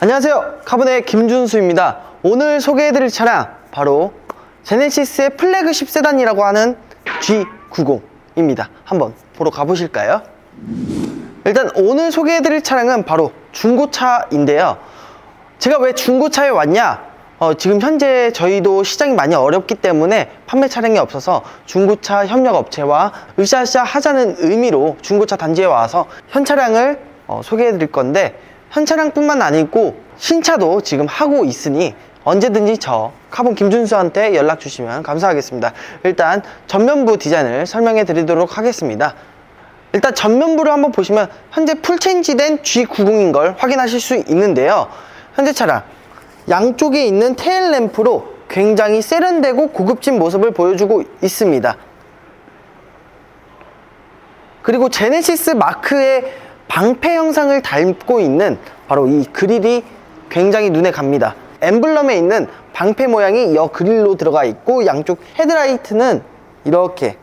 안녕하세요. 카본의 김준수입니다. 오늘 소개해드릴 차량 바로 제네시스의 플래그십 세단이라고 하는 G90입니다. 한번 보러 가보실까요? 일단 오늘 소개해드릴 차량은 바로 중고차인데요. 제가 왜 중고차에 왔냐? 어, 지금 현재 저희도 시장이 많이 어렵기 때문에 판매 차량이 없어서 중고차 협력 업체와 으쌰으쌰 하자는 의미로 중고차 단지에 와서 현 차량을 어, 소개해 드릴 건데 현 차량뿐만 아니고 신차도 지금 하고 있으니 언제든지 저 카본 김준수한테 연락 주시면 감사하겠습니다. 일단 전면부 디자인을 설명해 드리도록 하겠습니다. 일단 전면부를 한번 보시면 현재 풀체인지된 G90인 걸 확인하실 수 있는데요. 현재 차량 양쪽에 있는 테일 램프로 굉장히 세련되고 고급진 모습을 보여주고 있습니다. 그리고 제네시스 마크의 방패 형상을 닮고 있는 바로 이 그릴이 굉장히 눈에 갑니다. 엠블럼에 있는 방패 모양이 여 그릴로 들어가 있고 양쪽 헤드라이트는 이렇게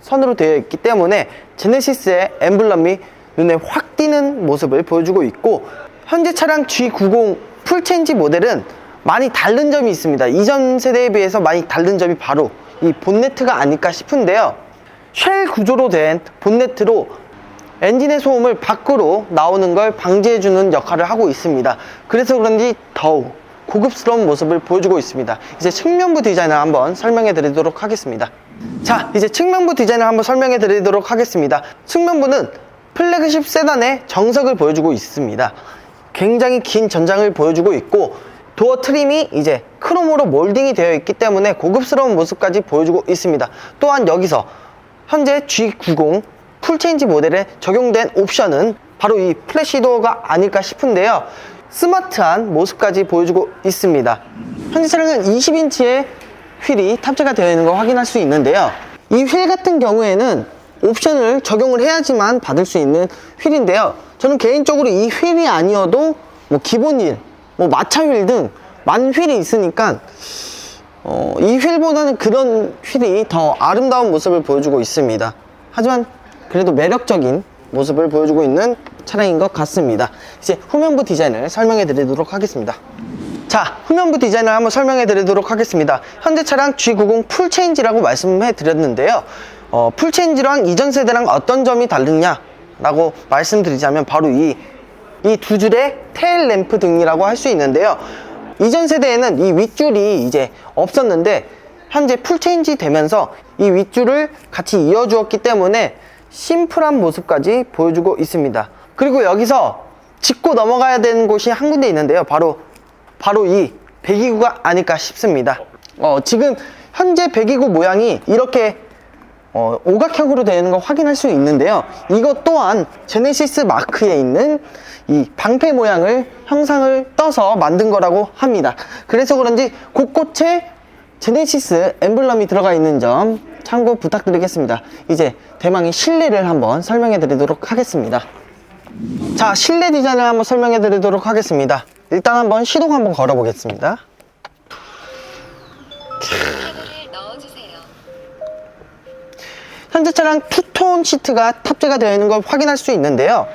선으로 되어 있기 때문에 제네시스의 엠블럼이 눈에 확 띄는 모습을 보여주고 있고 현재 차량 G90 풀체인지 모델은 많이 다른 점이 있습니다. 이전 세대에 비해서 많이 다른 점이 바로 이 본네트가 아닐까 싶은데요. 쉘 구조로 된 본네트로 엔진의 소음을 밖으로 나오는 걸 방지해주는 역할을 하고 있습니다. 그래서 그런지 더욱 고급스러운 모습을 보여주고 있습니다. 이제 측면부 디자인을 한번 설명해 드리도록 하겠습니다. 자, 이제 측면부 디자인을 한번 설명해 드리도록 하겠습니다. 측면부는 플래그십 세단의 정석을 보여주고 있습니다. 굉장히 긴 전장을 보여주고 있고 도어 트림이 이제 크롬으로 몰딩이 되어 있기 때문에 고급스러운 모습까지 보여주고 있습니다. 또한 여기서 현재 G90 풀체인지 모델에 적용된 옵션은 바로 이 플래시 도어가 아닐까 싶은데요. 스마트한 모습까지 보여주고 있습니다. 현재 차량은 20인치의 휠이 탑재가 되어 있는 걸 확인할 수 있는데요. 이 휠 같은 경우에는 옵션을 적용을 해야지만 받을 수 있는 휠인데요. 저는 개인적으로 이 휠이 아니어도 뭐 기본 휠, 뭐 마차 휠 등 많은 휠이 있으니까 어, 이 휠보다는 그런 휠이 더 아름다운 모습을 보여주고 있습니다. 하지만 그래도 매력적인 모습을 보여주고 있는 차량인 것 같습니다. 이제 후면부 디자인을 설명해 드리도록 하겠습니다. 자, 후면부 디자인을 한번 설명해 드리도록 하겠습니다. 현재 차량 G90 풀체인지라고 말씀해 드렸는데요. 어, 풀체인지랑 이전 세대랑 어떤 점이 다르냐 라고 말씀드리자면 바로 이 이 두 줄의 테일 램프 등이라고 할 수 있는데요. 이전 세대에는 이 윗줄이 이제 없었는데 현재 풀체인지 되면서 이 윗줄을 같이 이어주었기 때문에 심플한 모습까지 보여주고 있습니다. 그리고 여기서 짚고 넘어가야 되는 곳이 한 군데 있는데요. 바로 바로 이 배기구가 아닐까 싶습니다. 어, 지금 현재 배기구 모양이 이렇게 어, 오각형으로 되는 걸 확인할 수 있는데요. 이것 또한 제네시스 마크에 있는 이 방패 모양을 형상을 떠서 만든 거라고 합니다. 그래서 그런지 곳곳에 제네시스 엠블럼이 들어가 있는 점 참고 부탁드리겠습니다. 이제 대망의 실내를 한번 설명해 드리도록 하겠습니다. 자, 실내 디자인을 한번 설명해 드리도록 하겠습니다. 일단 한번 시동 한번 걸어 보겠습니다. 현재 차량 투톤 시트가 탑재가 되어 있는 걸 확인할 수 있는데요.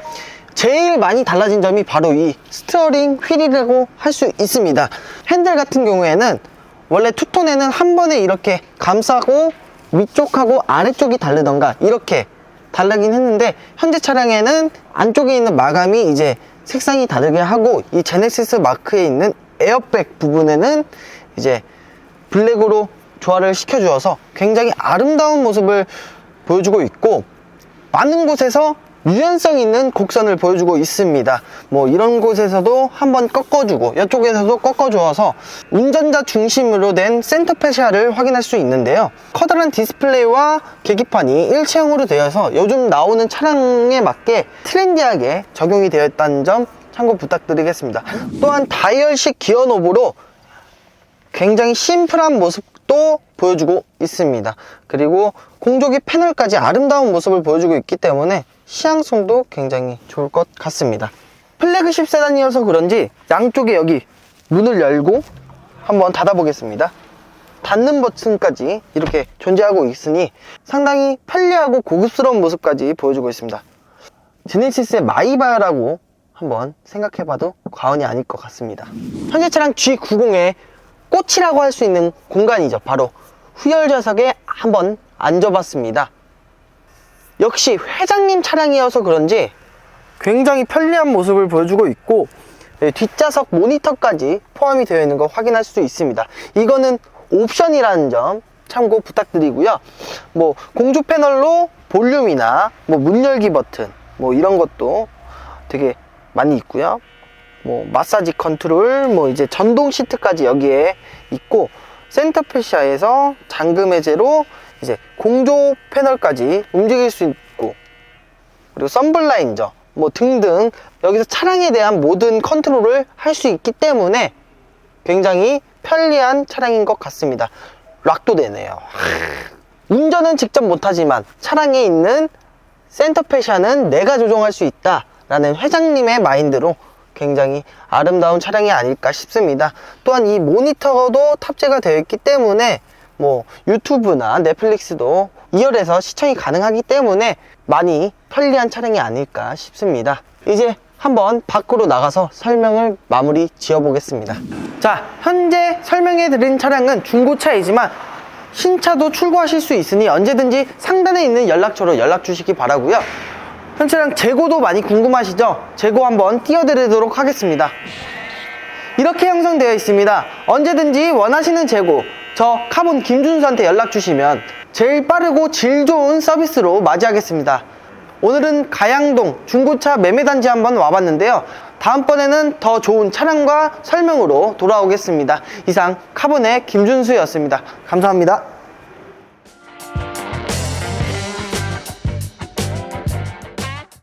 제일 많이 달라진 점이 바로 이 스티어링 휠이라고 할 수 있습니다. 핸들 같은 경우에는 원래 투톤에는 한 번에 이렇게 감싸고 위쪽하고 아래쪽이 다르던가 이렇게 다르긴 했는데 현재 차량에는 안쪽에 있는 마감이 이제 색상이 다르게 하고 이 제네시스 마크에 있는 에어백 부분에는 이제 블랙으로 조화를 시켜주어서 굉장히 아름다운 모습을 보여주고 있고 많은 곳에서 유연성 있는 곡선을 보여주고 있습니다. 뭐 이런 곳에서도 한번 꺾어주고 이쪽에서도 꺾어주어서 운전자 중심으로 된 센터 페시아를 확인할 수 있는데요. 커다란 디스플레이와 계기판이 일체형으로 되어서 요즘 나오는 차량에 맞게 트렌디하게 적용이 되어 있다는 점 참고 부탁드리겠습니다. 또한 다이얼식 기어 노브로 굉장히 심플한 모습도 보여주고 있습니다. 그리고 공조기 패널까지 아름다운 모습을 보여주고 있기 때문에 시향성도 굉장히 좋을 것 같습니다. 플래그십 세단이어서 그런지 양쪽에 여기 문을 열고 한번 닫아 보겠습니다. 닫는 버튼까지 이렇게 존재하고 있으니 상당히 편리하고 고급스러운 모습까지 보여주고 있습니다. 제네시스의 마이바라고 한번 생각해봐도 과언이 아닐 것 같습니다. 현재 차량 G90의 꽃이라고 할 수 있는 공간이죠. 바로 후열 좌석에 한번 앉아봤습니다. 역시 회장님 차량이어서 그런지 굉장히 편리한 모습을 보여주고 있고 네, 뒷좌석 모니터까지 포함이 되어 있는 거 확인할 수 있습니다. 이거는 옵션이라는 점 참고 부탁드리고요. 뭐 공조 패널로 볼륨이나 뭐 문 열기 버튼 뭐 이런 것도 되게 많이 있고요. 뭐 마사지 컨트롤, 뭐 이제 전동 시트까지 여기에 있고 센터 패시아에서 잠금 해제로 이제 공조 패널까지 움직일 수 있고 그리고 썬블라인저 뭐 등등 여기서 차량에 대한 모든 컨트롤을 할 수 있기 때문에 굉장히 편리한 차량인 것 같습니다. 락도 되네요. 운전은 직접 못하지만 차량에 있는 센터 패시아는 내가 조종할 수 있다 라는 회장님의 마인드로 굉장히 아름다운 차량이 아닐까 싶습니다. 또한 이 모니터도 탑재가 되어 있기 때문에 뭐 유튜브나 넷플릭스도 2열에서 시청이 가능하기 때문에 많이 편리한 차량이 아닐까 싶습니다. 이제 한번 밖으로 나가서 설명을 마무리 지어 보겠습니다. 자, 현재 설명해 드린 차량은 중고차이지만 신차도 출고하실 수 있으니 언제든지 상단에 있는 연락처로 연락 주시기 바라고요. 현 차량 재고도 많이 궁금하시죠? 재고 한번 띄워드리도록 하겠습니다. 이렇게 형성되어 있습니다. 언제든지 원하시는 재고, 저 카본 김준수한테 연락 주시면 제일 빠르고 질 좋은 서비스로 맞이하겠습니다. 오늘은 가양동 중고차 매매단지 한번 와봤는데요. 다음번에는 더 좋은 차량과 설명으로 돌아오겠습니다. 이상 카본의 김준수였습니다. 감사합니다.